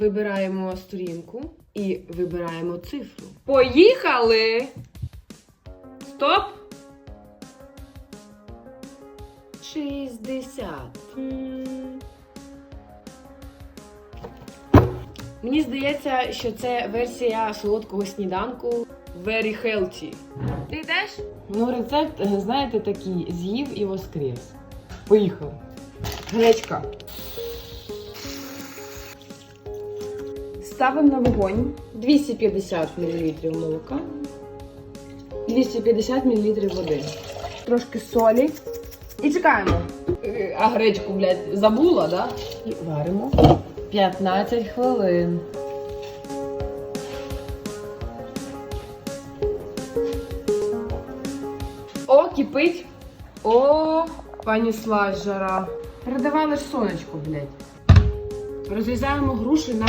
Вибираємо сторінку і вибираємо цифру. Поїхали! Стоп! 60. Мені здається, що це версія солодкого сніданку Very healthy. Ти йдеш? Ну, рецепт, е, знаєте, такий, з'їв і воскрес. Поїхали. Гречка. Ставимо на вогонь 250 мл молока, 250 мл води, трошки солі і чекаємо. Е, А гречку, блядь, забула, да? І варимо. 15 хвилин. О, кипить. О, понеслась жара. Передавали ж сонечко, блядь. Розрізаємо груші на